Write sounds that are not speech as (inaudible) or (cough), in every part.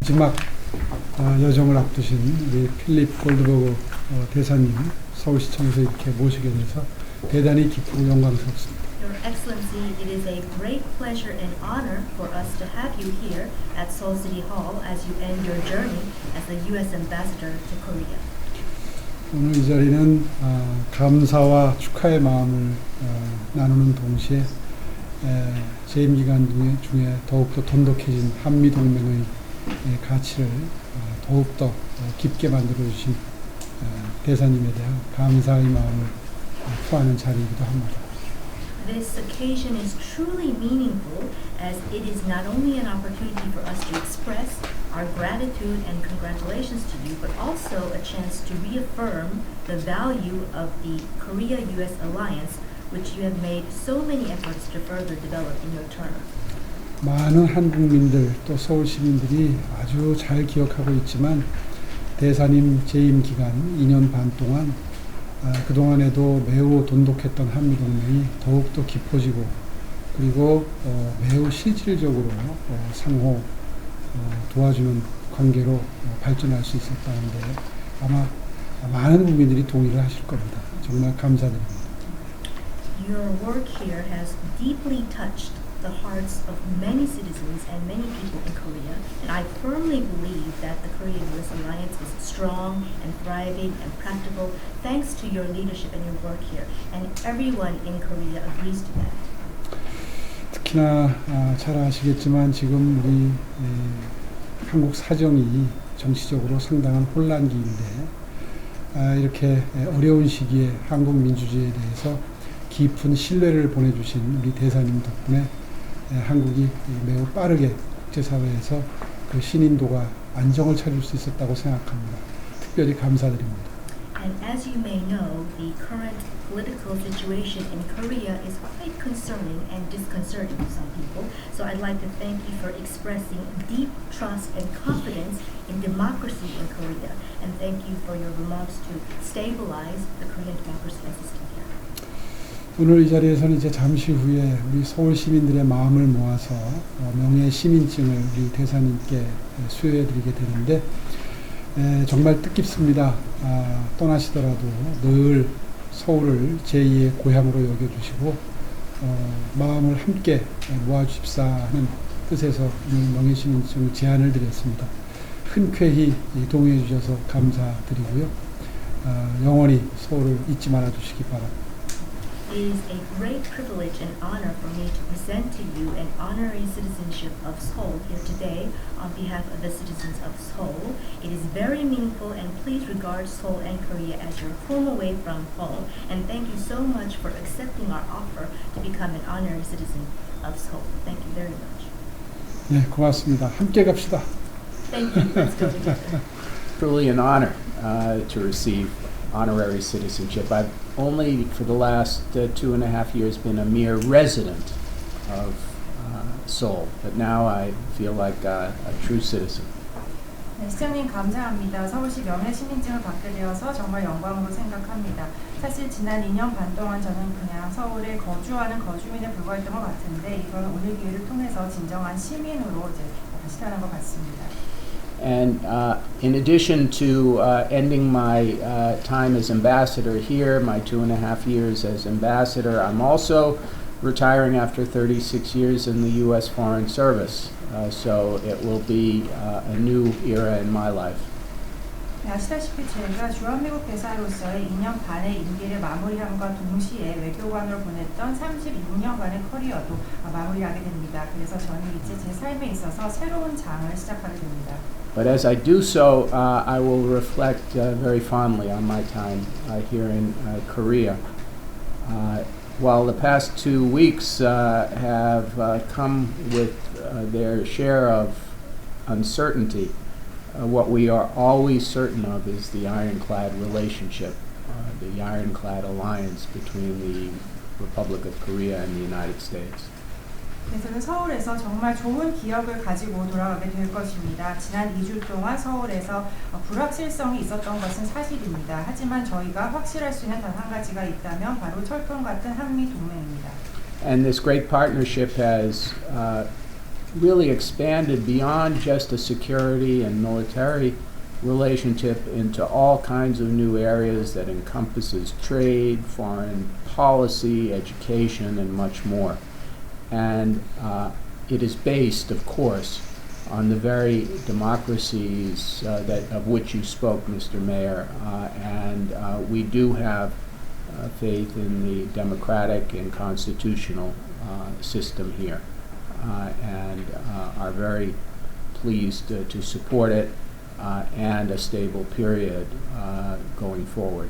마지막 어, 여정을 앞두신 우리 필립 골드버그 어, 대사님 서울시청에서 이렇게 모시게 돼서 대단히 기쁘고 영광스럽습니다. Excellency, it is a great pleasure and honor for us to have you here at Seoul City Hall as you end your journey as the U.S. Ambassador to Korea. 오늘 이 자리는 어, 감사와 축하의 마음을 어, 나누는 동시에 에, 재임 기간 중에, 중에 더욱더 돈독해진 한미 동맹의 에, 가치를 어, 더욱더 어, 깊게 만들어 주신 어, 대사님에 대한 감사의 마음을 어, 표하는 자리이기도 합니다. This occasion is truly meaningful as it is not only an opportunity for us to express our gratitude and congratulations to you, but also a chance to reaffirm the value of the Korea-U.S. alliance, which you have made so many efforts to further develop in your term. 많은 한국민들 또 서울 시민들이 아주 잘 기억하고 있지만 대사님 재임 기간 2년 반 동안 아, 그동안에도 매우 돈독했던 한미동맹이 더욱더 깊어지고 그리고 어, 매우 실질적으로 어, 상호 어, 도와주는 관계로 어, 발전할 수 있었다는데 아마 많은 국민들이 동의를 하실 겁니다. 정말 감사드립니다. Your work here has deeply touched the hearts of many citizens and many people in Korea, and I firmly believe that the Korea-US alliance is strong and thriving and practical thanks to your leadership and your work here, and everyone in Korea agrees to that. 특히나 아, 잘 아시겠지만 지금 우리 에, 한국 사정이 정치적으로 상당한 혼란기인데 아, 이렇게 에, 어려운 시기에 한국 민주주의에 대해서 깊은 신뢰를 보내주신 우리 대사님 덕분에 에, 한국이 매우 빠르게 국제사회에서 그 신인도가 안정을 찾을 수 있었다고 생각합니다. 특별히 감사드립니다. And as you may know, the current political situation in Korea is quite concerning and disconcerting to some people. So I'd like to thank you for expressing deep trust and confidence in democracy in Korea, and thank you for your remarks to stabilize the Korean democracy and system here. 오늘 이 자리에서는 이제 잠시 후에 우리 서울 시민들의 마음을 모아서 어, 명예 시민증을 우리 대사님께 수여해 드리게 되는데 에, 정말 뜻깊습니다. 아, 떠나시더라도 늘 서울을 제2의 고향으로 여겨주시고 어, 마음을 함께 모아주십사 하는 뜻에서 오늘 명예 시민증 제안을 드렸습니다. 흔쾌히 이 동의해 주셔서 감사드리고요. 아, 영원히 서울을 잊지 말아 주시기 바랍니다. It is a great privilege and honor for me to present to you an honorary citizenship of Seoul here today on behalf of the citizens of Seoul. It is very meaningful and please regard Seoul and Korea as your home away from home. And thank you so much for accepting our offer to become an honorary citizen of Seoul. Thank you very much. 네, 고맙습니다. 함께 갑시다. Thank you. (laughs) Let's go together. Truly an honor uh, to receive honorary citizenship. I've only, for the last uh, two and a half years, been a mere resident of uh, Seoul, but now I feel like uh, a true citizen. 네, 시장님 감사합니다. 서울시 명예 시민증을 받게 되어서 정말 영광으로 생각합니다. 사실 지난 2년 반 동안 저는 그냥 서울에 거주하는 거주민에 불과했던 것 같은데 이번 오늘 기회를 통해서 진정한 시민으로 이제 다시 태어난 것 같습니다. And uh, in addition to uh, ending my uh, time as ambassador here, my two and a half years as ambassador, I'm also retiring after 36 years in the U.S. Foreign Service. Uh, so it will be uh, a new era in my life. 네, 아시다시피 제가 주한미국 대사로서의 2년 반의 임기를 마무리함과 동시에 외교관으로 보냈던 36년간의 커리어도 마무리하게 됩니다. 그래서 저는 이제 제 삶에 있어서 새로운 장을 시작하게 됩니다. But as I do so, uh, I will reflect uh, very fondly on my time uh, here in uh, Korea. Uh, while the past two weeks uh, have uh, come with uh, their share of uncertainty, uh, what we are always certain of is the ironclad relationship, uh, the ironclad alliance between the Republic of Korea and the United States. 네, 저는 서울에서 정말 좋은 기억을 가지고 돌아가게 될 것입니다. 지난 2주 동안 서울에서 어, 불확실성이 있었던 것은 사실입니다. 하지만 저희가 확실할 수 있는 단 한 가지가 있다면 바로 철통 같은 한미 동맹입니다. And this great partnership has uh, really expanded beyond just a security and military relationship into all kinds of new areas that encompasses trade, foreign policy, education, and much more. And uh, it is based, of course, on the very democracies uh, that of which you spoke, Mr. Mayor. Uh, and uh, we do have uh, faith in the democratic and constitutional uh, system here, and uh, are very pleased uh, to support it uh, and a stable period uh, going forward.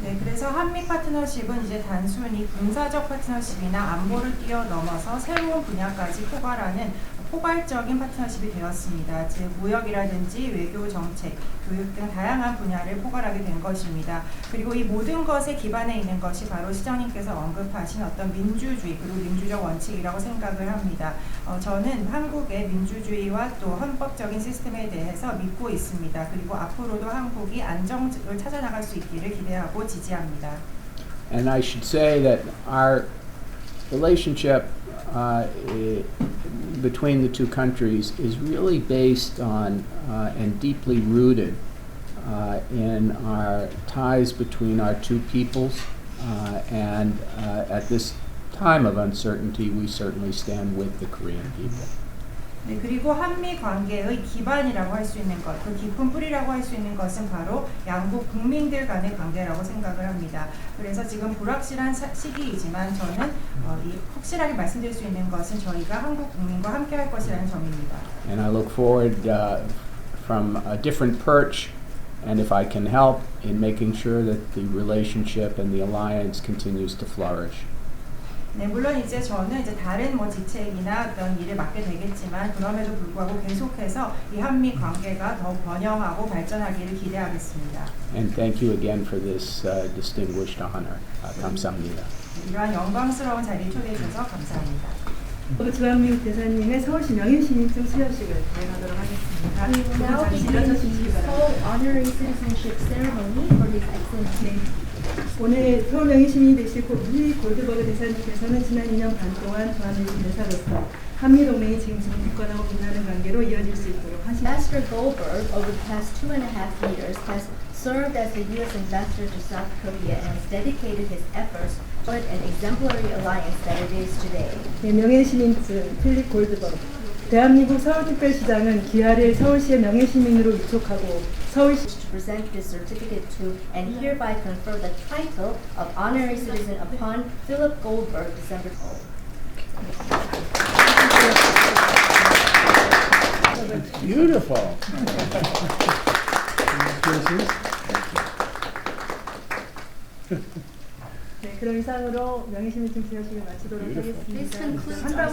네, 그래서 한미 파트너십은 이제 단순히 군사적 파트너십이나 안보를 뛰어넘어서 새로운 분야까지 포괄하는 포괄적인 파트너십이 되었습니다. 즉 무역이라든지 외교 정책, 교육 등 다양한 분야를 포괄하게 된 것입니다. 그리고 이 모든 것에 기반해 있는 것이 바로 시장님께서 언급하신 어떤 민주주의 그리고 민주적 원칙이라고 생각을 합니다. 어, 저는 한국의 민주주의와 또 헌법적인 시스템에 대해서 믿고 있습니다. 그리고 앞으로도 한국이 안정을 찾아나갈 수 있기를 기대하고 지지합니다. And I should say that our relationship uh, between the two countries is really based on uh, and deeply rooted uh, in our ties between our two peoples. Uh, and uh, at this time of uncertainty, we certainly stand with the Korean people. 네, 그리고 한미 관계의 기반이라고 할 수 있는 것, 그 깊은 뿌리라고 할 수 있는 것은 바로 양국 국민들 간의 관계라고 생각을 합니다. 그래서 지금 불확실한 사- 시기이지만 저는 어, 이 확실하게 말씀드릴 수 있는 것은 저희가 한국 국민과 함께 할 것이라는 점입니다. And I look forward uh, from a different perch, and if I can help, in making sure that the relationship and the alliance continues to flourish. 네, 물론 이제 저는 이제 다른 뭐 지책이나 어떤 일을 맡게 되겠지만 그럼에도 불구하고 계속해서 이 한미 관계가 더 번영하고 발전하기를 기대하겠습니다. And thank you again for this uh, distinguished honor. Uh, 감사합니다. 네, 이러한 영광스러운 자리에 초대해 주셔서 감사합니다. 주한미국 대사님의 서울시 명예시민증 수여식을 진행하도록 하겠습니다. Now 잠시 begin 일어서 the 주시기 바랍니다. Seoul Honorary Citizenship Ceremony for His Excellency. 오늘 서울 명예시민이 되실 고- 힐리 골드버그 대사님께서는 지난 2년 반 동안 주한미국 대사로서 한미동맹이 지금처럼 굳건하고 빛나는 관계로 이어질 수 있도록 하시 Ambassador Goldberg, over the past two and a half years, has served as the U.S. ambassador to South Korea and has dedicated his efforts toward an exemplary alliance that it is today. 네, 명예시민증 필립 골드버그 대한민국 서울특별시장은 귀하를 서울시의 명예시민으로 위촉하고 서울시 To present this certificate to and hereby confer the title of honorary citizen upon Philip Goldberg, December 12th. Beautiful. 네, 그럼 이상으로 명예시민증 수여식을 마치도록 하겠습니다.